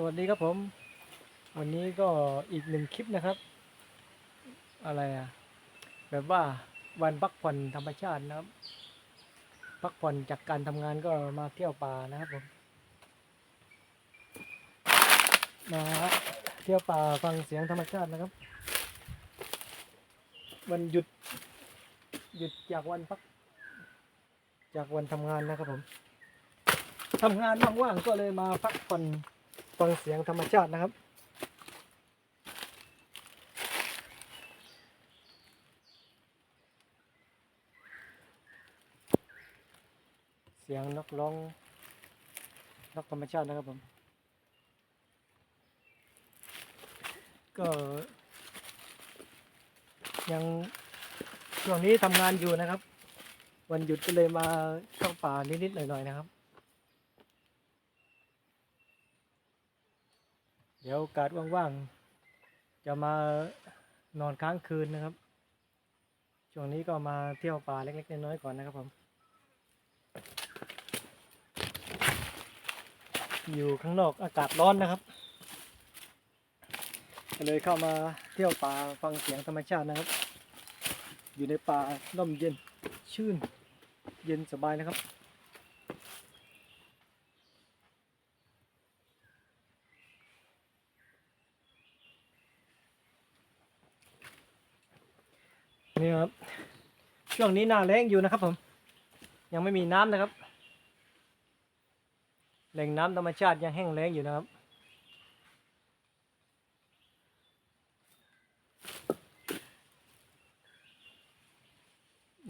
สวัสดีครับผม วันนี้ก็อีกหนึ่งคลิปนะครับ อะไรอะแบบว่าวันพักผ่อนธรรมชาตินะครับพักผ่อนจากการทำงานก็มาเที่ยวป่านะครับผมมาเที่ยวป่าฟังเสียงธรรมชาตินะครับ วันหยุด หยุดจากวันพัก จากวันทำงานนะครับผมทำงานว่างๆก็เลยมาพักผ่อน ฟังเสียงธรรมชาตินะครับ เสียงนกร้องนกธรรมชาตินะครับผม ก็ยังช่วงนี้ทำงานอยู่นะครับ วันหยุดก็เลยมาเข้าป่านิดๆหน่อยๆนะครับ เดี๋ยวกาสว่างๆ จะมานอนค้างคืนนะครับ ช่วงนี้ก็มาเที่ยวป่าเล็กๆน้อยๆก่อนนะครับผม อยู่ข้างนอกอากาศร้อนนะครับก็เลยเข้ามาเที่ยวป่าฟังเสียงธรรมชาตินะครับ อยู่ในป่าร่มเย็นชื่น เย็นสบายนะครับ นี่ครับ ช่วงนี้หน้าแล้งอยู่นะครับผม ยังไม่มีน้ำนะครับ แหล่งน้ำธรรมชาติยังแห้งแล้งอยู่นะครับ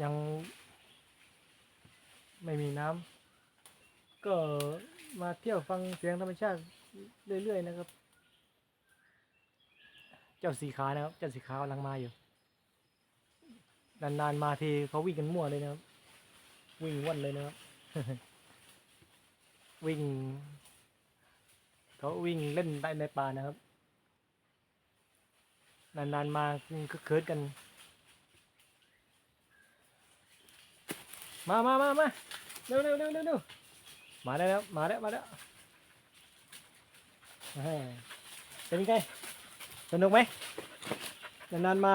ยังไม่มีน้ำก็มาเที่ยวฟังเสียงธรรมชาติเรื่อยๆนะครับ เจ้าสีขานะครับ เจ้าสีขาวกำลังมาอยู่ นานๆมาทีเขาวิ่งกันมั่วเลยนะครับ วิ่งว่อนเลยนะครับ วิ่งเขาวิ่งเล่นได้ในป่านะครับ นานๆมาคึกคืนกัน มามามามาเร็วเร็วเร็วเร็วมาได้แล้วมาแล้วมาแล้วเป็นไงสนุกไหมนานๆมา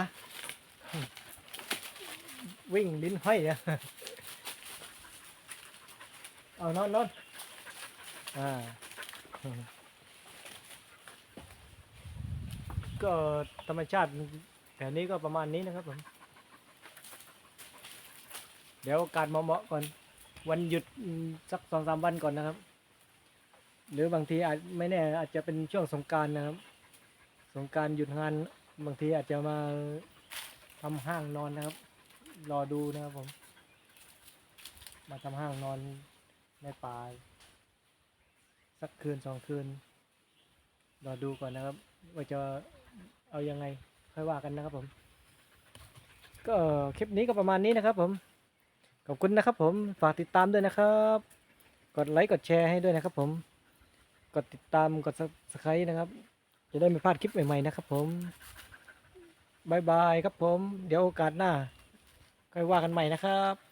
วิ่งลิ้นห้อยอะเอานอนนอนอ่า ก็ธรรมชาติแถวนี้ก็ประมาณนี้นะครับผม เดี๋ยวโอกาสเหมาะๆก่อน วันหยุดอืมสักสองสามวันก่อนนะครับ หรือบางทีอาจไม่แน่ อาจจะเป็นช่วงสงกรารนะครับ สงกรารหยุดงานบางทีอาจจะมาทำห้างนอนนะครับ รอดูนะครับผม มาทำห้างนอนในป่าสักคืนสองคืน รอดูก่อนนะครับ ว่าจะเอายังไงค่อยว่ากันนะครับผม ก็คลิปนี้ก็ประมาณนี้นะครับผม ขอบคุณนะครับผม ฝากติดตามด้วยนะครับ กดไลค์กดแชร์ให้ด้วยนะครับผม กดติดตามกด subscribe นะครับ จะได้ไม่พลาดคลิปใหม่ๆนะครับผมบายบายครับผม เดี๋ยวโอกาสหน้า ค่อยว่ากันใหม่นะครับ